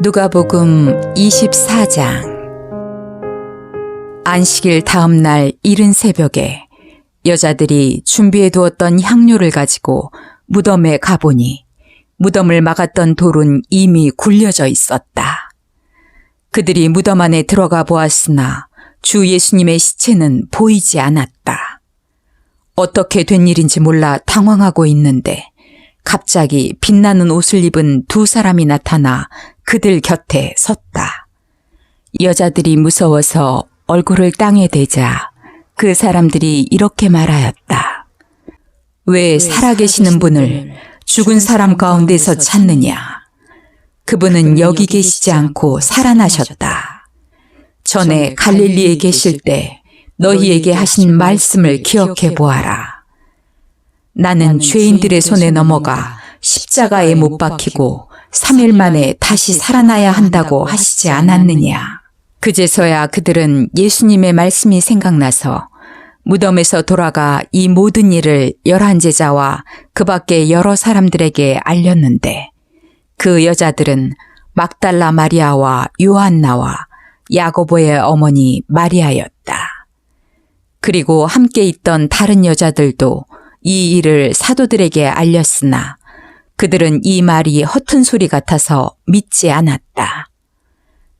누가복음 24장 안식일 다음 날 이른 새벽에 여자들이 준비해 두었던 향료를 가지고 무덤에 가보니 무덤을 막았던 돌은 이미 굴려져 있었다. 그들이 무덤 안에 들어가 보았으나 주 예수님의 시체는 보이지 않았다. 어떻게 된 일인지 몰라 당황하고 있는데 갑자기 빛나는 옷을 입은 두 사람이 나타나 그들 곁에 섰다. 여자들이 무서워서 얼굴을 땅에 대자 그 사람들이 이렇게 말하였다. 왜 살아계시는 분을 죽은 사람 가운데서 찾느냐? 그분은 여기 계시지 않고 살아나셨다. 전에 갈릴리에 계실 때 너희에게 하신 말씀을 기억해 보아라. 나는 죄인들의 손에 넘어가 십자가에 못 박히고 3일 만에 다시 살아나야 한다고 하시지 않았느냐. 그제서야 그들은 예수님의 말씀이 생각나서 무덤에서 돌아가 이 모든 일을 열한 제자와 그 밖에 여러 사람들에게 알렸는데 그 여자들은 막달라 마리아와 요한나와 야고보의 어머니 마리아였다. 그리고 함께 있던 다른 여자들도 이 일을 사도들에게 알렸으나 그들은 이 말이 허튼 소리 같아서 믿지 않았다.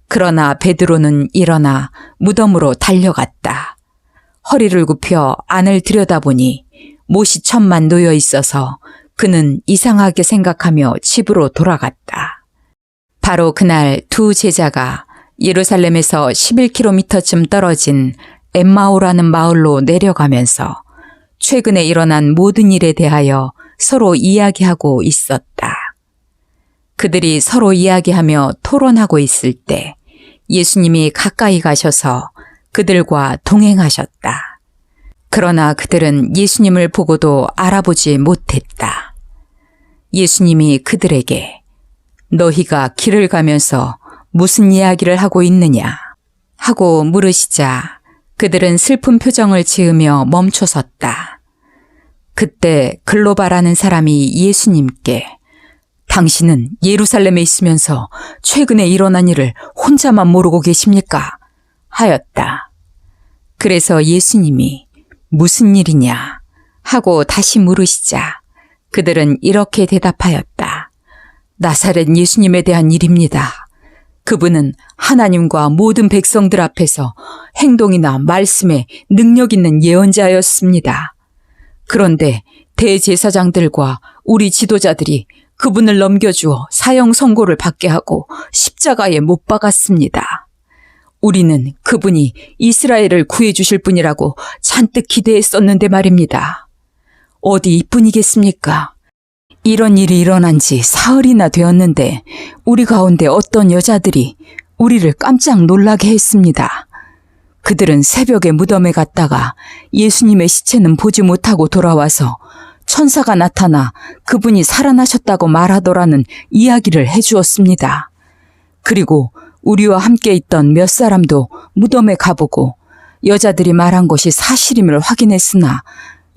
그러나 베드로는 일어나 무덤으로 달려갔다. 허리를 굽혀 안을 들여다보니 못이 천만 놓여 있어서 그는 이상하게 생각하며 집으로 돌아갔다. 바로 그날 두 제자가 예루살렘에서 11km쯤 떨어진 엠마오라는 마을로 내려가면서 최근에 일어난 모든 일에 대하여 서로 이야기하고 있었다. 그들이 서로 이야기하며 토론하고 있을 때 예수님이 가까이 가셔서 그들과 동행하셨다. 그러나 그들은 예수님을 보고도 알아보지 못했다. 예수님이 그들에게 너희가 길을 가면서 무슨 이야기를 하고 있느냐 하고 물으시자 그들은 슬픈 표정을 지으며 멈춰 섰다. 그때 글로바라는 사람이 예수님께 당신은 예루살렘에 있으면서 최근에 일어난 일을 혼자만 모르고 계십니까? 하였다. 그래서 예수님이 무슨 일이냐 하고 다시 물으시자 그들은 이렇게 대답하였다. 나사렛 예수님에 대한 일입니다. 그분은 하나님과 모든 백성들 앞에서 행동이나 말씀에 능력 있는 예언자였습니다. 그런데 대제사장들과 우리 지도자들이 그분을 넘겨주어 사형 선고를 받게 하고 십자가에 못 박았습니다. 우리는 그분이 이스라엘을 구해주실 분이라고 잔뜩 기대했었는데 말입니다. 어디 이뿐이겠습니까? 이런 일이 일어난 지 사흘이나 되었는데 우리 가운데 어떤 여자들이 우리를 깜짝 놀라게 했습니다. 그들은 새벽에 무덤에 갔다가 예수님의 시체는 보지 못하고 돌아와서 천사가 나타나 그분이 살아나셨다고 말하더라는 이야기를 해주었습니다. 그리고 우리와 함께 있던 몇 사람도 무덤에 가보고 여자들이 말한 것이 사실임을 확인했으나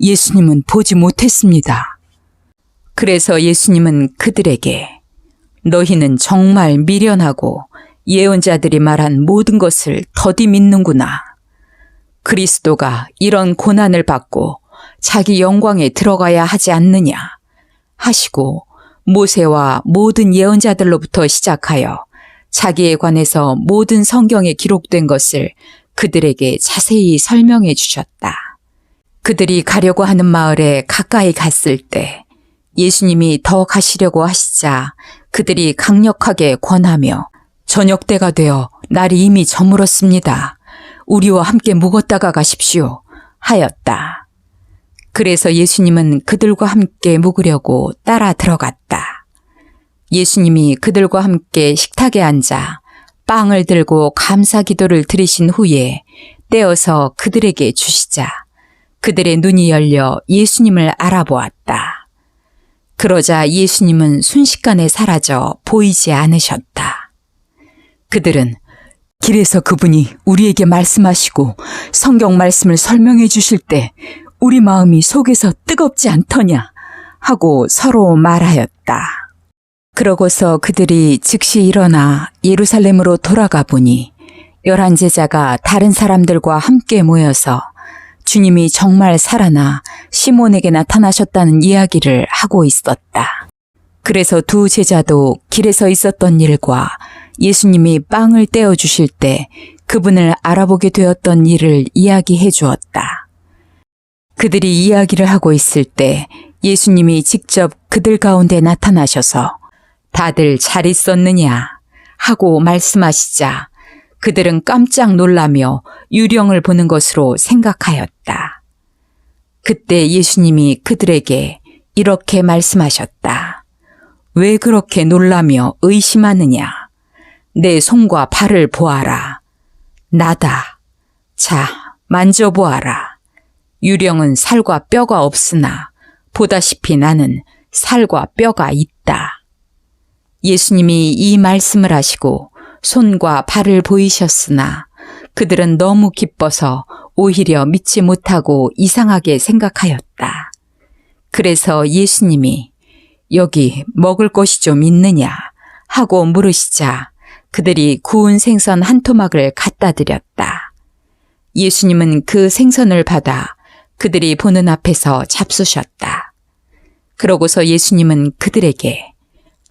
예수님은 보지 못했습니다. 그래서 예수님은 그들에게 너희는 정말 미련하고 예언자들이 말한 모든 것을 더디 믿는구나. 그리스도가 이런 고난을 받고 자기 영광에 들어가야 하지 않느냐 하시고 모세와 모든 예언자들로부터 시작하여 자기에 관해서 모든 성경에 기록된 것을 그들에게 자세히 설명해 주셨다. 그들이 가려고 하는 마을에 가까이 갔을 때 예수님이 더 가시려고 하시자 그들이 강력하게 권하며 저녁 때가 되어 날이 이미 저물었습니다. 우리와 함께 묵었다가 가십시오. 하였다. 그래서 예수님은 그들과 함께 묵으려고 따라 들어갔다. 예수님이 그들과 함께 식탁에 앉아 빵을 들고 감사 기도를 드리신 후에 떼어서 그들에게 주시자 그들의 눈이 열려 예수님을 알아보았다. 그러자 예수님은 순식간에 사라져 보이지 않으셨다. 그들은 길에서 그분이 우리에게 말씀하시고 성경 말씀을 설명해 주실 때 우리 마음이 속에서 뜨겁지 않더냐 하고 서로 말하였다. 그러고서 그들이 즉시 일어나 예루살렘으로 돌아가 보니 열한 제자가 다른 사람들과 함께 모여서 주님이 정말 살아나 시몬에게 나타나셨다는 이야기를 하고 있었다. 그래서 두 제자도 길에서 있었던 일과 예수님이 빵을 떼어 주실 때 그분을 알아보게 되었던 일을 이야기해 주었다. 그들이 이야기를 하고 있을 때 예수님이 직접 그들 가운데 나타나셔서 다들 잘 있었느냐 하고 말씀하시자 그들은 깜짝 놀라며 유령을 보는 것으로 생각하였다. 그때 예수님이 그들에게 이렇게 말씀하셨다. 왜 그렇게 놀라며 의심하느냐? 내 손과 발을 보아라. 나다. 자, 만져보아라. 유령은 살과 뼈가 없으나 보다시피 나는 살과 뼈가 있다. 예수님이 이 말씀을 하시고 손과 발을 보이셨으나 그들은 너무 기뻐서 오히려 믿지 못하고 이상하게 생각하였다. 그래서 예수님이 여기 먹을 것이 좀 있느냐 하고 물으시자 그들이 구운 생선 한 토막을 갖다 드렸다. 예수님은 그 생선을 받아 그들이 보는 앞에서 잡수셨다. 그러고서 예수님은 그들에게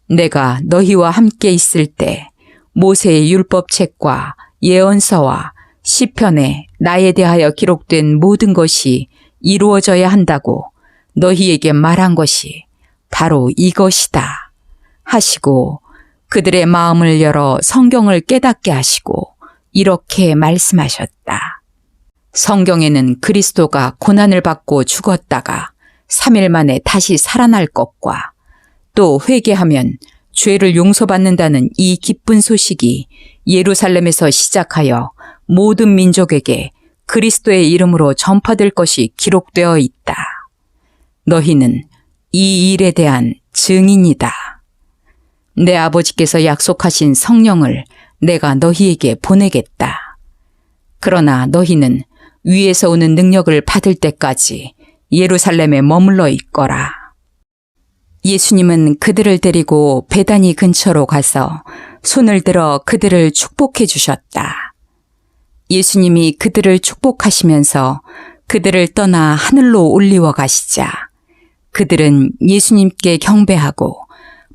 내가 너희와 함께 있을 때 모세의 율법책과 예언서와 시편에 나에 대하여 기록된 모든 것이 이루어져야 한다고 너희에게 말한 것이 바로 이것이다. 하시고 그들의 마음을 열어 성경을 깨닫게 하시고 이렇게 말씀하셨다. 성경에는 그리스도가 고난을 받고 죽었다가 3일 만에 다시 살아날 것과 또 회개하면 죄를 용서받는다는 이 기쁜 소식이 예루살렘에서 시작하여 모든 민족에게 그리스도의 이름으로 전파될 것이 기록되어 있다. 너희는 이 일에 대한 증인이다. 내 아버지께서 약속하신 성령을 내가 너희에게 보내겠다. 그러나 너희는 위에서 오는 능력을 받을 때까지 예루살렘에 머물러 있거라. 예수님은 그들을 데리고 베다니 근처로 가서 손을 들어 그들을 축복해 주셨다. 예수님이 그들을 축복하시면서 그들을 떠나 하늘로 올리워 가시자 그들은 예수님께 경배하고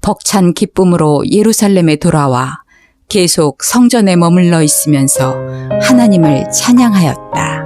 벅찬 기쁨으로 예루살렘에 돌아와 계속 성전에 머물러 있으면서 하나님을 찬양하였다.